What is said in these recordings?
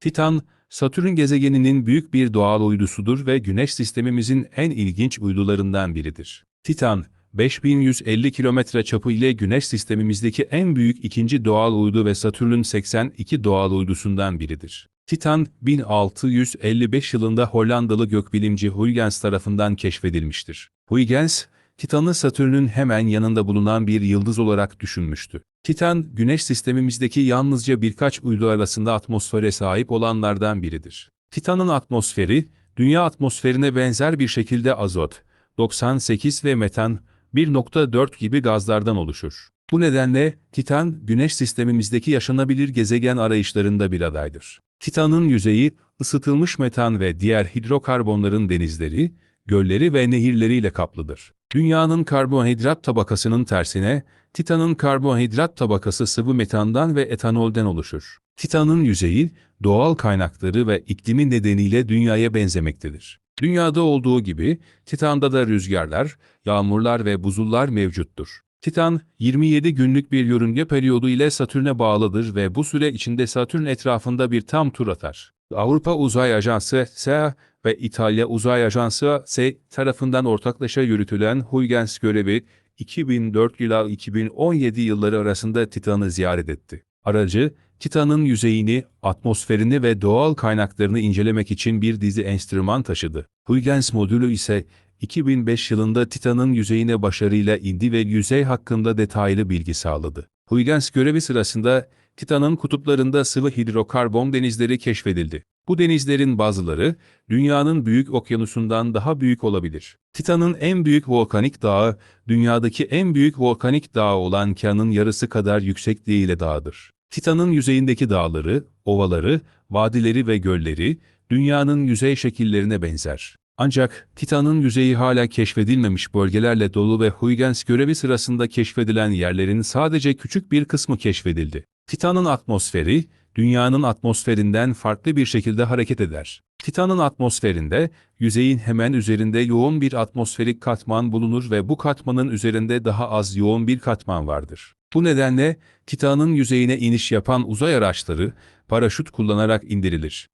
Titan, Satürn gezegeninin büyük bir doğal uydusudur ve Güneş sistemimizin en ilginç uydularından biridir. Titan, 5150 kilometre çapı ile Güneş sistemimizdeki en büyük ikinci doğal uydu ve Satürn'ün 82 doğal uydusundan biridir. Titan, 1655 yılında Hollandalı gökbilimci Huygens tarafından keşfedilmiştir. Huygens, Titan'ı Satürn'ün hemen yanında bulunan bir yıldız olarak düşünmüştü. Titan, Güneş sistemimizdeki yalnızca birkaç uydu arasında atmosfere sahip olanlardan biridir. Titan'ın atmosferi, Dünya atmosferine benzer bir şekilde azot, 98 ve metan, 1.4 gibi gazlardan oluşur. Bu nedenle Titan, Güneş sistemimizdeki yaşanabilir gezegen arayışlarında bir adaydır. Titan'ın yüzeyi, ısıtılmış metan ve diğer hidrokarbonların denizleri, gölleri ve nehirleriyle kaplıdır. Dünyanın karbonhidrat tabakasının tersine, Titan'ın karbonhidrat tabakası sıvı metandan ve etanolden oluşur. Titan'ın yüzeyi, doğal kaynakları ve iklimi nedeniyle Dünya'ya benzemektedir. Dünyada olduğu gibi, Titan'da da rüzgarlar, yağmurlar ve buzullar mevcuttur. Titan, 27 günlük bir yörünge periyodu ile Satürn'e bağlıdır ve bu süre içinde Satürn etrafında bir tam tur atar. Avrupa Uzay Ajansı (SEA) ve İtalya Uzay Ajansı (SE) tarafından ortaklaşa yürütülen Huygens görevi 2004 ila 2017 yılları arasında Titan'ı ziyaret etti. Aracı, Titan'ın yüzeyini, atmosferini ve doğal kaynaklarını incelemek için bir dizi enstrüman taşıdı. Huygens modülü ise 2005 yılında Titan'ın yüzeyine başarıyla indi ve yüzey hakkında detaylı bilgi sağladı. Huygens görevi sırasında Titan'ın kutuplarında sıvı hidrokarbon denizleri keşfedildi. Bu denizlerin bazıları, dünyanın büyük okyanusundan daha büyük olabilir. Titan'ın en büyük volkanik dağı, dünyadaki en büyük volkanik dağ olan Kyan'ın yarısı kadar yüksekliğiyle dağdır. Titan'ın yüzeyindeki dağları, ovaları, vadileri ve gölleri, dünyanın yüzey şekillerine benzer. Ancak Titan'ın yüzeyi hala keşfedilmemiş bölgelerle dolu ve Huygens görevi sırasında keşfedilen yerlerin sadece küçük bir kısmı keşfedildi. Titan'ın atmosferi, Dünya'nın atmosferinden farklı bir şekilde hareket eder. Titan'ın atmosferinde, yüzeyin hemen üzerinde yoğun bir atmosferik katman bulunur ve bu katmanın üzerinde daha az yoğun bir katman vardır. Bu nedenle Titan'ın yüzeyine iniş yapan uzay araçları paraşüt kullanarak indirilir.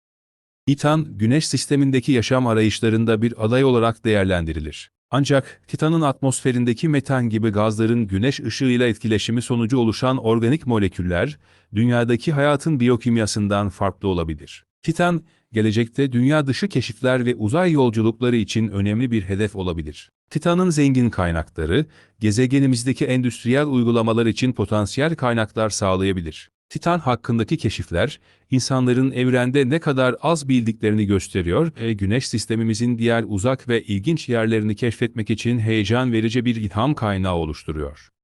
Titan, Güneş sistemindeki yaşam arayışlarında bir aday olarak değerlendirilir. Ancak Titan'ın atmosferindeki metan gibi gazların güneş ışığıyla etkileşimi sonucu oluşan organik moleküller, dünyadaki hayatın biyokimyasından farklı olabilir. Titan, gelecekte dünya dışı keşifler ve uzay yolculukları için önemli bir hedef olabilir. Titan'ın zengin kaynakları, gezegenimizdeki endüstriyel uygulamalar için potansiyel kaynaklar sağlayabilir. Titan hakkındaki keşifler, insanların evrende ne kadar az bildiklerini gösteriyor ve Güneş sistemimizin diğer uzak ve ilginç yerlerini keşfetmek için heyecan verici bir ilham kaynağı oluşturuyor.